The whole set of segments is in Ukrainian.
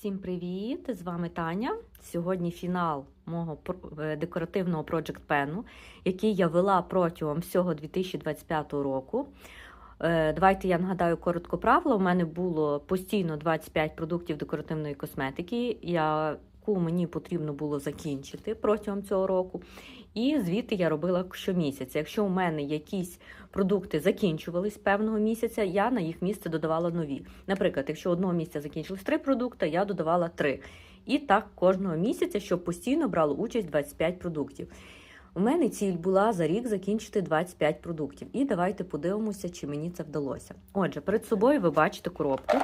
Всім привіт! З вами Таня. Сьогодні фінал мого е, декоративного Project Pen, який я вела протягом всього 2025 року. Е, Давайте я нагадаю коротко правила. У мене було постійно 25 продуктів декоративної косметики, яку мені потрібно було закінчити протягом цього року. І звідти я робила щомісяця. Якщо у мене якісь продукти закінчувались певного місяця, я на їх місце додавала нові. Наприклад, якщо одного місяця закінчились три продукти, я додавала три. І так кожного місяця, щоб постійно брало участь 25 продуктів. У мене ціль була за рік закінчити 25 продуктів. І давайте подивимося, чи мені це вдалося. Отже, перед собою ви бачите коробку.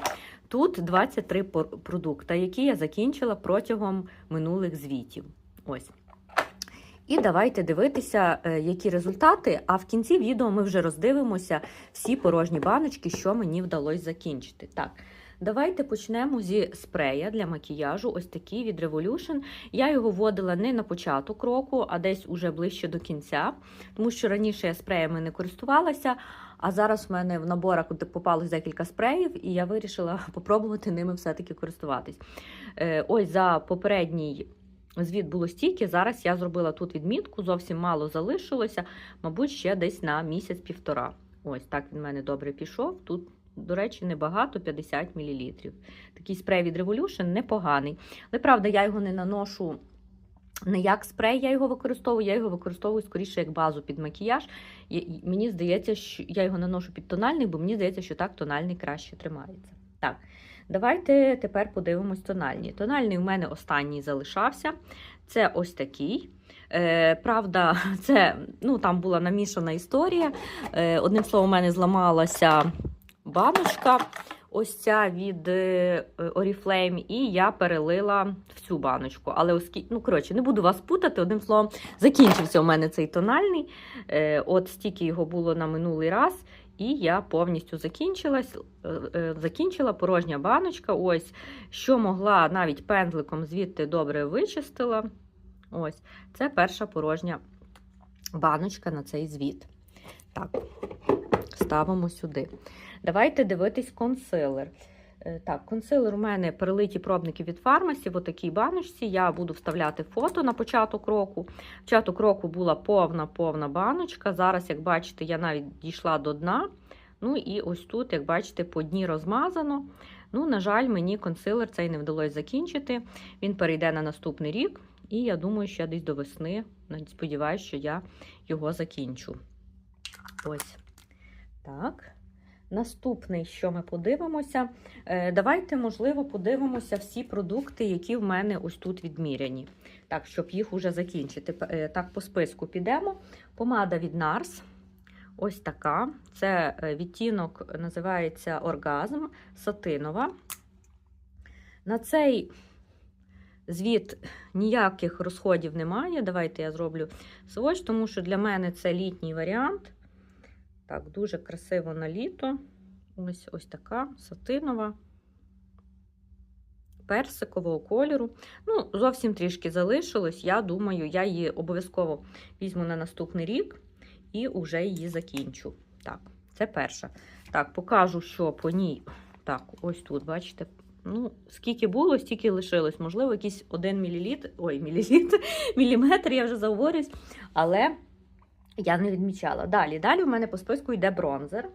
Тут 23 пор- продукти, які я закінчила протягом минулих звітів. Ось. І давайте дивитися, е, які результати. А в кінці відео ми вже роздивимося всі порожні баночки, що мені вдалося закінчити. Так, давайте почнемо зі спрея для макіяжу. Ось такий від Revolution. Я його вводила не на початок року, а десь уже ближче до кінця, тому що раніше я спреями не користувалася. А зараз в мене в наборах от попалось декілька спреїв, і я вирішила попробувати ними все-таки користуватись. Е, Ось за попередній звіт було стільки. Зараз я зробила тут відмітку, зовсім мало залишилося, мабуть, ще десь на місяць-півтора. Ось так він в мене добре пішов. Тут, до речі, небагато 50 мл. Такий спрей від Revolution непоганий. Але правда, я його не наношу. Не як спрей я його використовую, я його використовую скоріше як базу під макіяж. І- мені здається, що я його наношу під тональний, бо мені здається, що так тональний краще тримається. Так, давайте тепер подивимось тональні. Тональний у мене останній залишався. Це ось такий. Е, правда, це ну, там була намішана історія. Е, одним словом, у мене зламалася баночка. Ось ця від е, Oriflame, і я перелила в цю баночку. Але оскільки, ну коротше, не буду вас путати, одним словом, закінчився у мене цей тональний. Е, от стільки його було на минулий раз, і я повністю закінчилась, е, е, закінчила порожня баночка. Ось, що могла навіть пензликом звідти добре вичистила. Ось, це перша порожня баночка на цей звіт. Так, ставимо сюди. Давайте дивитись консилер. Е, Так, консилер у мене перелиті пробники від фармасі в отакій баночці. Я буду вставляти фото на початок року. Початок року була повна-повна баночка. Зараз, як бачите, я навіть дійшла до дна. Ну і ось тут, як бачите, по дні розмазано. Ну, на жаль, мені консилер цей не вдалося закінчити. Він перейде на наступний рік. І я думаю, що я десь до весни. Сподіваюся, що я його закінчу. Ось. Так. Наступний, що ми подивимося, е, давайте, можливо, подивимося всі продукти, які в мене ось тут відміряні. Так, щоб їх уже закінчити. Е, Так, по списку підемо. Помада від NARS. Ось така. Це е, відтінок називається Оргазм сатинова. На цей звіт ніяких розходів немає. Давайте я зроблю сводч, тому що для мене це літній варіант. Так, дуже красиво на літо. Ось ось така сатинова, персикового кольору. Ну, зовсім трішки залишилось. Я думаю, я її обов'язково візьму на наступний рік і вже її закінчу. Так, це перша. Так, покажу, що по ній. Так, ось тут, бачите. Ну, скільки було, стільки лишилось. Можливо, якийсь 1 мл, ой, мілілітр, міліметр, я вже заговорюсь, але я не відмічала. Далі, далі у мене по списку йде бронзер.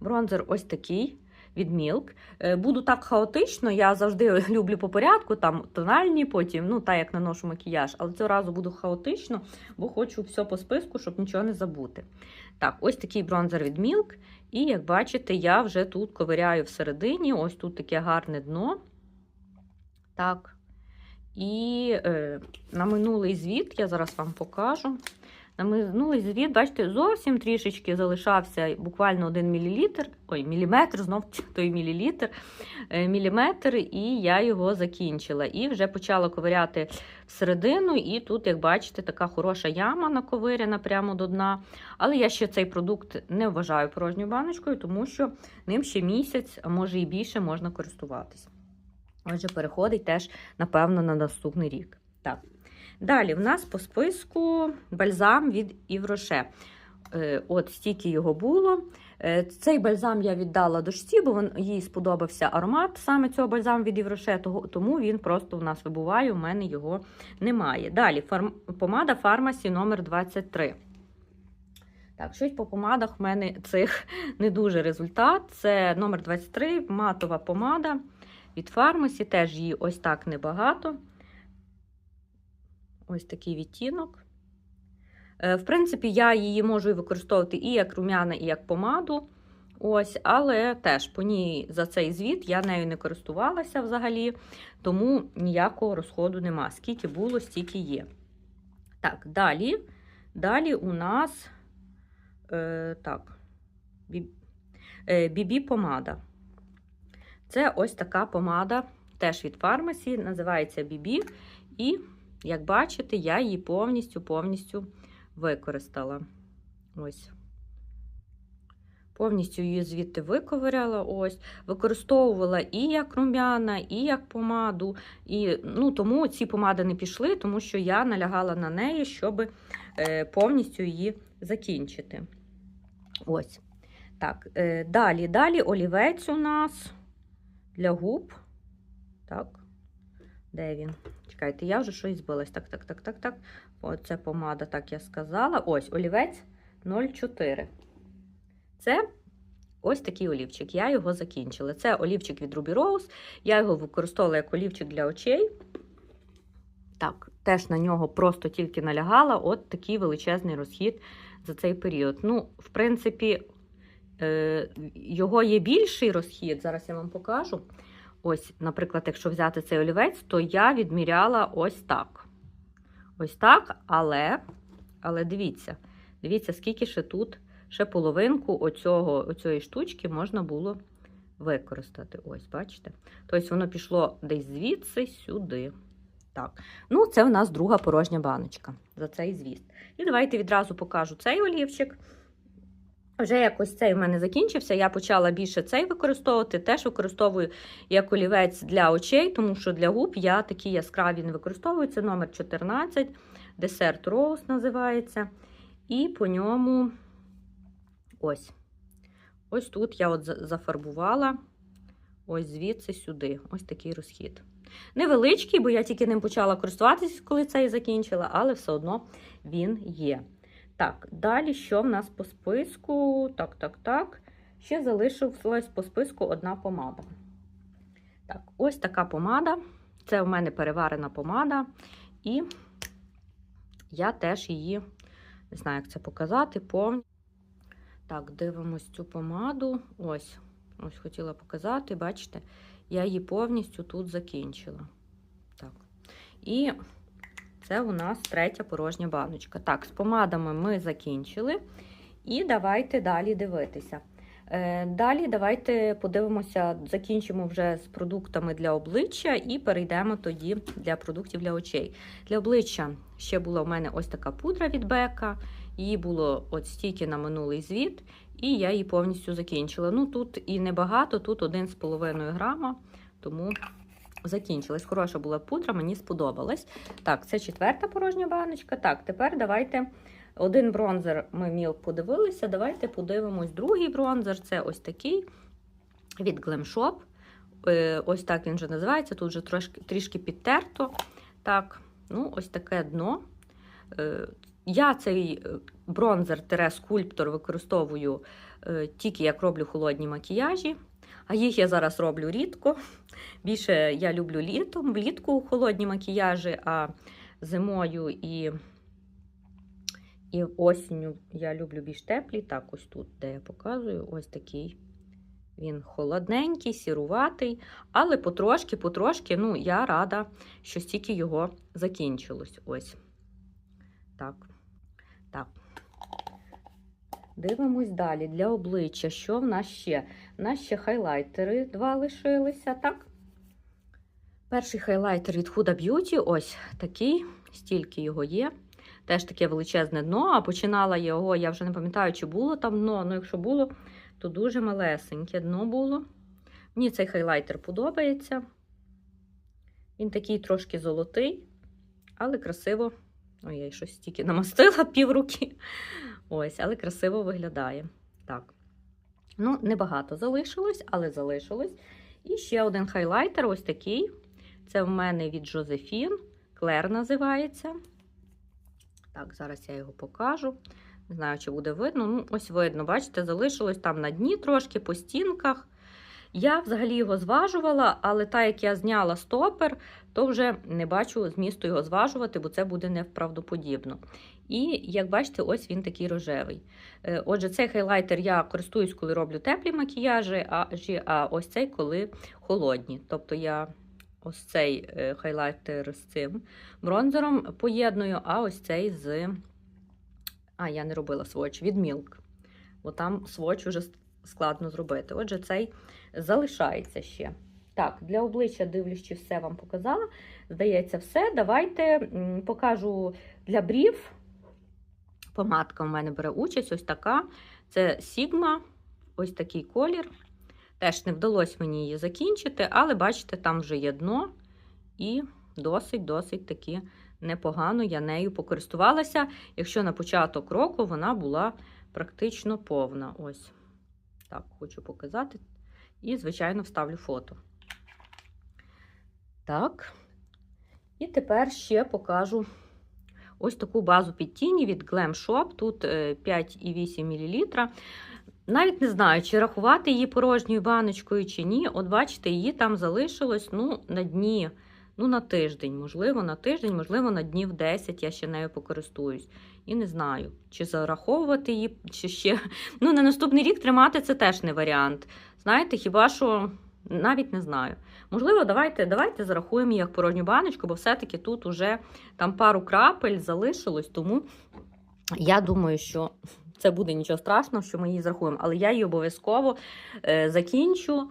Бронзер ось такий від Milk. Е, Буду так хаотично, я завжди люблю по порядку, там тональні, потім, ну, так як наношу макіяж, але цього разу буду хаотично, бо хочу все по списку, щоб нічого не забути. Так, ось такий бронзер від Milk. І як бачите, я вже тут ковиряю всередині, ось тут таке гарне дно. Так. І е, на минулий звіт я зараз вам покажу. На минулий звіт, бачите, зовсім трішечки залишався буквально 1 мл, ой, міліметр, знов той мілілітр, е, міліметр, і я його закінчила. І вже почала ковиряти всередину, і тут, як бачите, така хороша яма наковиряна прямо до дна. Але я ще цей продукт не вважаю порожньою баночкою, тому що ним ще місяць, а може і більше, можна користуватись. Отже, переходить теж, напевно, на наступний рік. Так. Далі в нас по списку бальзам від Івроше. От стільки його було. Е, Цей бальзам я віддала дочці, бо він, їй сподобався аромат саме цього бальзаму від Євроше, тому він просто у нас вибуває, у мене його немає. Далі фарм... помада Фармасі номер 23. Так, щось по помадах в мене цих не дуже результат. Це номер 23, матова помада від Фармасі. Теж її ось так небагато. Ось такий відтінок. Е, В принципі, я її можу використовувати і як рум'яна, і як помаду. Ось, але теж по ній за цей звіт я нею не користувалася взагалі, тому ніякого розходу нема. Скільки було, стільки є. Так, далі. Далі у нас е, так, е, бібі помада. Це ось така помада, теж від фармасі, називається бібі. І, як бачите, я її повністю повністю використала. Ось. Повністю її звідти виковиряла. Ось. Використовувала і як рум'яна, і як помаду. І, ну, тому ці помади не пішли, тому що я налягала на неї, щоб е, повністю її закінчити. Ось. Так, е, далі, далі олівець у нас для губ. Так. Де він? Чекайте, я вже щось збилась. Так, так, так, так, так. Оце помада, так я сказала. Ось олівець 04. Це ось такий олівчик. Я його закінчила. Це олівчик від Ruby Rose. Я його використовувала як олівчик для очей. Так, теж на нього просто тільки налягала. От такий величезний розхід за цей період. Ну, в принципі, е, його є більший розхід. Зараз я вам покажу. Ось, наприклад, якщо взяти цей олівець, то я відміряла ось так. Ось так, але, але дивіться, дивіться, скільки ще тут, ще половинку оцього, оцієї штучки можна було використати. Ось, бачите? Тобто воно пішло десь звідси сюди. Так. Ну, це в нас друга порожня баночка за цей звіст. І давайте відразу покажу цей олівчик. Вже якось цей в мене закінчився. Я почала більше цей використовувати. Теж використовую як олівець для очей, тому що для губ я такі яскраві не використовую. Це номер 14, десерт Rose називається. І по ньому ось. Ось тут я от зафарбувала ось звідси сюди. Ось такий розхід. Невеличкий, бо я тільки ним почала користуватися, коли цей закінчила, але все одно він є. Так, далі що в нас по списку? Так, так, так. Ще залишилась по списку одна помада. Так, ось така помада. Це в мене переварена помада. І я теж її, не знаю, як це показати, повністю. Так, дивимось цю помаду. Ось, ось хотіла показати, бачите, я її повністю тут закінчила. Так. І це у нас третя порожня баночка. Так, з помадами ми закінчили. І давайте далі дивитися. Е, Далі давайте подивимося, закінчимо вже з продуктами для обличчя і перейдемо тоді для продуктів для очей. Для обличчя ще була у мене ось така пудра від Бека. Її було от стільки на минулий звіт, і я її повністю закінчила. Ну тут і небагато, тут 1,5 грама, тому закінчилась. Хороша була пудра, мені сподобалась. Так, це четверта порожня баночка. Так, тепер давайте один бронзер ми міл подивилися. Давайте подивимось другий бронзер. Це ось такий від Glam Shop. Е, Ось так він вже називається. Тут вже трошки, трішки підтерто. Так, ну, ось таке дно. Е, Я цей е, бронзер-скульптор використовую тільки як роблю холодні макіяжі. А їх я зараз роблю рідко. Більше я люблю літом, влітку холодні макіяжі, а зимою і, і осінню я люблю більш теплі. Так, ось тут, де я показую, ось такий. Він холодненький, сіруватий, але потрошки, потрошки, ну, я рада, що стільки його закінчилось. Ось. Так. Так. Дивимось далі для обличчя. Що в нас ще? У нас ще хайлайтери два лишилися, так? Перший хайлайтер від Huda Beauty, ось такий, стільки його є. Теж таке величезне дно, а починала його, я вже не пам'ятаю, чи було там дно, ну якщо було, то дуже малесеньке дно було. Мені цей хайлайтер подобається. Він такий трошки золотий, але красиво. Ой, я щось стільки намастила півруки. Ось, але красиво виглядає. Так. Ну, небагато залишилось, але залишилось. І ще один хайлайтер ось такий. Це в мене від Жозефін. Клер називається. Так, зараз я його покажу. Не знаю, чи буде видно. Ну, ось видно, бачите, залишилось там на дні трошки по стінках. Я взагалі його зважувала, але так як я зняла стопер, то вже не бачу змісту його зважувати, бо це буде неправдоподібно. І як бачите, ось він такий рожевий. Е, Отже, цей хайлайтер я користуюсь, коли роблю теплі макіяжі, а, ось цей, коли холодні. Тобто я ось цей е, хайлайтер з цим бронзером поєдную, а ось цей з. А, я не робила сводч від Milk. Бо там сводч уже складно зробити. Отже, цей залишається ще. Так, для обличчя, дивлюсь, чи все вам показала. Здається, все. Давайте покажу для брів. Помадка в мене бере участь, ось така. Це Sigma, ось такий колір. Теж не вдалося мені її закінчити, але бачите, там вже є дно і досить-досить таки непогано я нею покористувалася. Якщо на початок року вона була практично повна. Ось так хочу показати. І, звичайно, вставлю фото. Так. І тепер ще покажу ось таку базу під тіні від Glam Shop. Тут е, 5,8 мл. Навіть не знаю, чи рахувати її порожньою баночкою, чи ні. От бачите, її там залишилось ну, на дні, ну, на тиждень, можливо, на тиждень, можливо, на днів 10 я ще нею покористуюсь. І не знаю, чи зараховувати її, чи ще. Ну, на наступний рік тримати це теж не варіант. Знаєте, хіба що навіть не знаю. Можливо, давайте давайте зарахуємо як порожню баночку, бо все-таки тут уже там пару крапель залишилось, тому я думаю, що це буде нічого страшного, що ми її зарахуємо. Але я її обов'язково е, закінчу.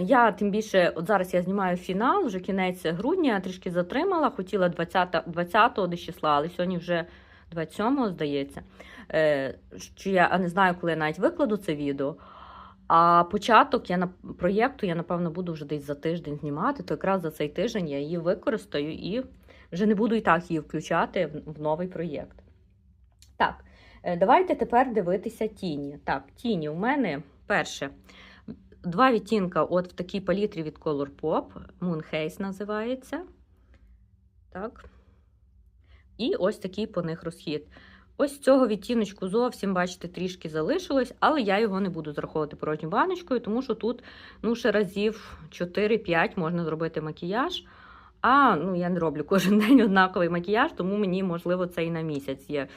Я тим більше, от зараз я знімаю фінал, вже кінець грудня, я трішки затримала, хотіла 20, 20-го десь числа, але сьогодні вже 27-го, здається. Е, що я не знаю, коли я навіть викладу це відео. А початок я на проєкту я, напевно, буду вже десь за тиждень знімати, то якраз за цей тиждень я її використаю і вже не буду і так її включати в, в новий проєкт. Так, е, давайте тепер дивитися тіні. Так, тіні у мене перше. Два відтінка от в такій палітрі від Colourpop. Moonhaze називається. Так. І ось такий по них розхід. Ось цього відтіночку зовсім, бачите, трішки залишилось, але я його не буду зараховувати порожньою баночкою, тому що тут ну, ще разів 4-5 можна зробити макіяж. А ну, я не роблю кожен день однаковий макіяж, тому мені, можливо, це і на місяць є.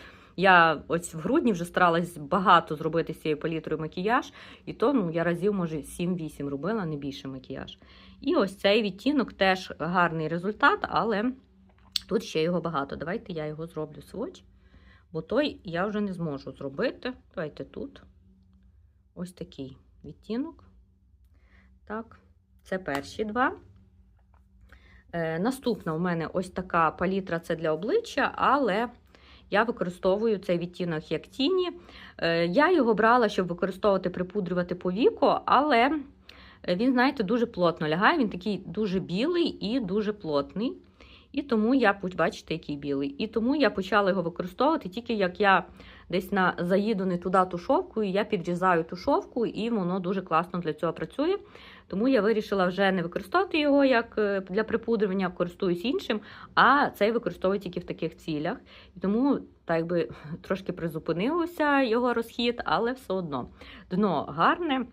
Я ось в грудні вже старалась багато зробити з цією палітрою макіяж, і то ну, я разів, може, 7-8 робила, не більше макіяж. І ось цей відтінок теж гарний результат, але тут ще його багато. Давайте я його зроблю сводч, бо той я вже не зможу зробити. Давайте тут ось такий відтінок. Так, це перші два. Е, наступна у мене ось така палітра це для обличчя, але я використовую цей відтінок як тіні. Е, я його брала, щоб використовувати, припудрювати по віку, але він, знаєте, дуже плотно лягає. Він такий дуже білий і дуже плотний. І тому я, бачите, який білий. І тому я почала його використовувати тільки як я десь на заїду не туди тушовкою, я підрізаю тушовку, і воно дуже класно для цього працює. Тому я вирішила вже не використовувати його як е, для припудрювання, користуюсь іншим, а цей використовую тільки в таких цілях. І тому так якби трошки призупинився його розхід, але все одно дно гарне.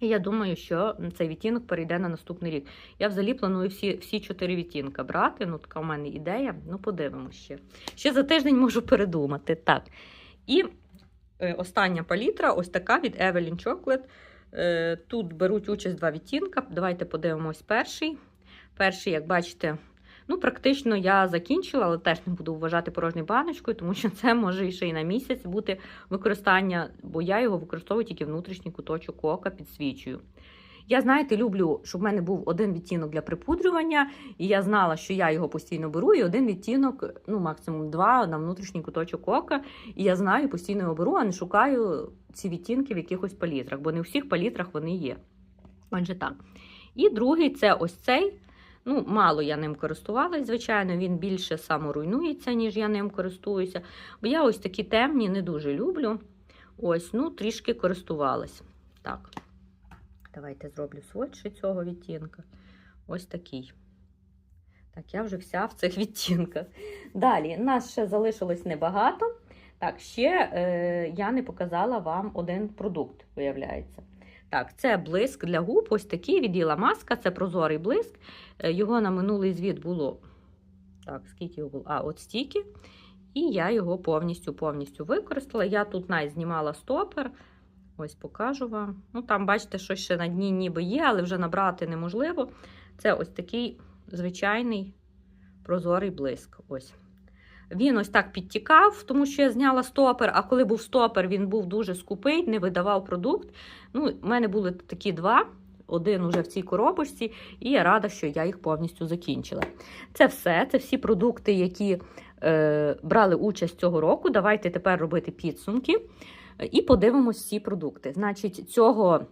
І я думаю, що цей відтінок перейде на наступний рік. Я взагалі планую всі всі чотири відтінка брати. Ну, така в мене ідея. Ну, подивимося ще. Ще за тиждень можу передумати. Так. І е, остання палітра ось така від Evelyn Chocolate. Е, тут беруть участь два відтінка. Давайте подивимось перший. Перший, як бачите, ну, практично я закінчила, але теж не буду вважати порожньою баночкою, тому що це може ще й на місяць бути використання, бо я його використовую тільки внутрішній куточок ока, підсвічую. Я, знаєте, люблю, щоб в мене був один відтінок для припудрювання, і я знала, що я його постійно беру, і один відтінок, ну, максимум два на внутрішній куточок ока. І я знаю, постійно його беру, а не шукаю ці відтінки в якихось палітрах, бо не у всіх палітрах вони є. Отже, так. І другий це ось цей. Ну, мало я ним користувалась, звичайно, він більше саморуйнується, ніж я ним користуюся. Бо я ось такі темні не дуже люблю. Ось, ну, трішки користувалась. Так, давайте зроблю сводши цього відтінка. Ось такий. Так, я вже вся в цих відтінках. Далі, нас ще залишилось небагато. Так, ще е, я не показала вам один продукт, виявляється. Так, це блиск для губ, ось такий від Іла Маска, це прозорий блиск. Е, Його на минулий звіт було. Так, скільки його було? А, от стільки. І я його повністю повністю використала. Я тут навіть знімала стопер. Ось покажу вам. Ну, там, бачите, щось ще на дні ніби є, але вже набрати неможливо. Це ось такий звичайний прозорий блиск. Ось. Він ось так підтікав, тому що я зняла стопер, а коли був стопер, він був дуже скупий, не видавав продукт. Ну, У мене були такі два. Один уже в цій коробочці, і я рада, що я їх повністю закінчила. Це все, це всі продукти, які е, брали участь цього року. Давайте тепер робити підсумки і подивимось всі продукти. Значить, цього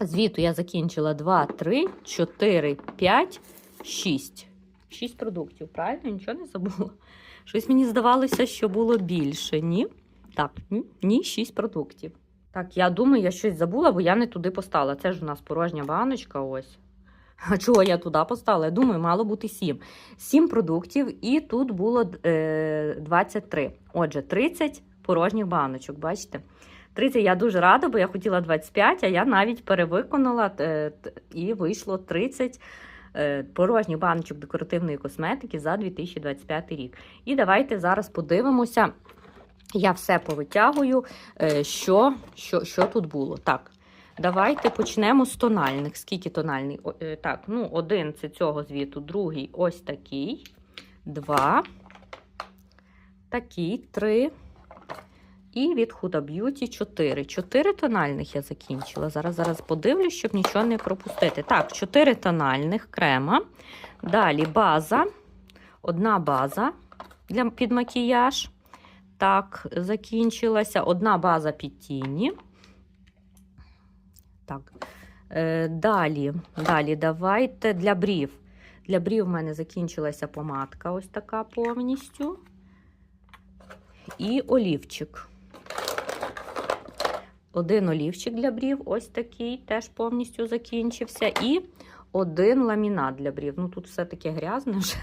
звіту я закінчила 2, 3, 4, 5, 6. 6 продуктів, правильно? Нічого не забула. Щось мені здавалося, що було більше. Ні? Так, ні, ні 6 продуктів. Так, я думаю, я щось забула, бо я не туди поставила. Це ж у нас порожня баночка. ось. А чого я туди поставила? Я думаю, мало бути 7. 7 продуктів, і тут було е, 23. Отже, 30 порожніх баночок, бачите? 30 я дуже рада, бо я хотіла 25, а я навіть перевиконала е, і вийшло 30 е, порожніх баночок декоративної косметики за 2025 рік. І давайте зараз подивимося. Я все повитягую, е, що, що, що тут було. Так, давайте почнемо з тональних. Скільки тональний? Так, ну, один це цього звіту, другий ось такий, два, такий, три. І від Huda Beauty 4. 4 тональних я закінчила. Зараз зараз подивлюсь, щоб нічого не пропустити. Так, 4 тональних крема. Далі база. Одна база для під макіяж. Так, закінчилася. Одна база під тіні. Так. Е, далі, далі, давайте для брів. Для брів в мене закінчилася помадка, ось така повністю. І олівчик. Один олівчик для брів, ось такий, теж повністю закінчився. І один ламінат для брів. Ну, тут все таке грязне вже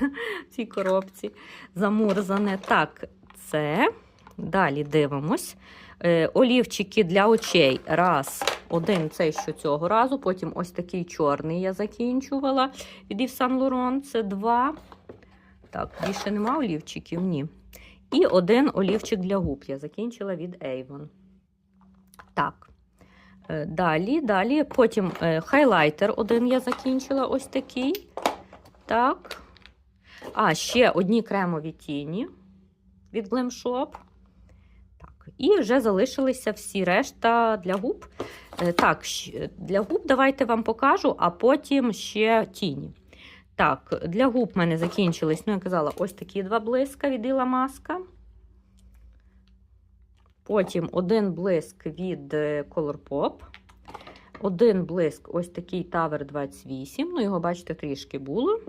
в цій коробці, замурзане. Так, це. Далі дивимось. Е, олівчики для очей. Раз, один цей що цього разу. Потім ось такий чорний я закінчувала від Yves Saint Laurent. Це два. Так, більше нема олівчиків? Ні. І один олівчик для губ я закінчила від Avon. Так. Е, Далі, далі. Потім е, хайлайтер один я закінчила ось такий. Так. А, ще одні кремові тіні від Glam. Так. І вже залишилися всі решта для губ. Е, Так, для губ давайте вам покажу, а потім ще тіні. Так, для губ в мене закінчились, ну, я казала, ось такі два блиска від Іла Маска. Потім один блиск від е, Colourpop. Один блиск, ось такий Tower 28. Ну, його, бачите, трішки було.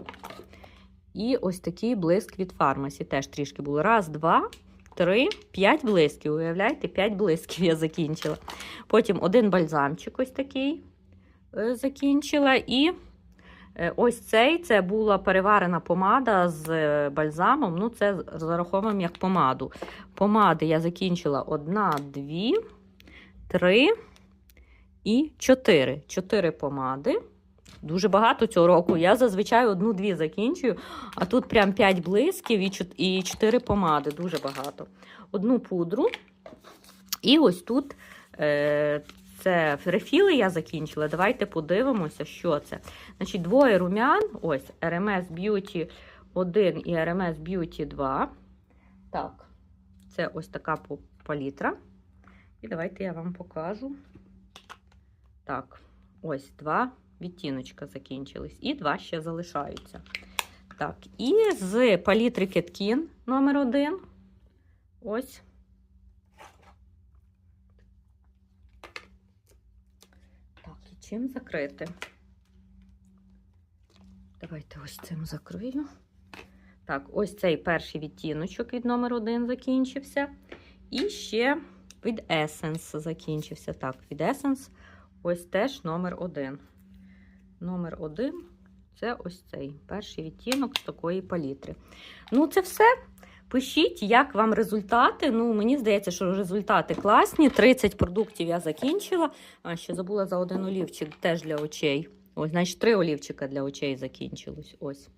І ось такий блиск від Pharmacy теж трішки було. Раз, два, три, п'ять блисків. Уявляєте, п'ять блисків я закінчила. Потім один бальзамчик ось такий е, закінчила. І Ось цей це була переварена помада з е, бальзамом. Ну, це зараховуємо як помаду. Помади я закінчила одна, дві, три і чотири. Чотири помади. Дуже багато цього року. Я зазвичай одну-дві закінчую, а тут прям 5 блисків і 4 помади. Дуже багато. Одну пудру. І ось тут е, це рефіли я закінчила. Давайте подивимося, що це. Значить, двоє румян. Ось RMS Beauty 1 і RMS Beauty 2. Так, це ось така палітра. І давайте я вам покажу. Так, ось два відтіночка закінчились. І два ще залишаються. Так, і з палітри Кеткін номер 1. Ось. Так, і чим закрити? Давайте ось цим закрию. Так, ось цей перший відтіночок від номер 1 закінчився. І ще від Essence закінчився. Так, від Essence ось теж номер один. Номер один це ось цей перший відтінок з такої палітри. Ну, це все. Пишіть, як вам результати. Ну, мені здається, що результати класні. 30 продуктів я закінчила. А ще забула за один олівчик теж для очей. Ось, значить, три олівчика для очей закінчилось. Ось.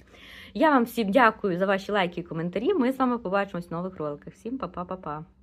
Я вам всім дякую за ваші лайки і коментарі. Ми з вами побачимось в нових роликах. Всім па-па-па-па.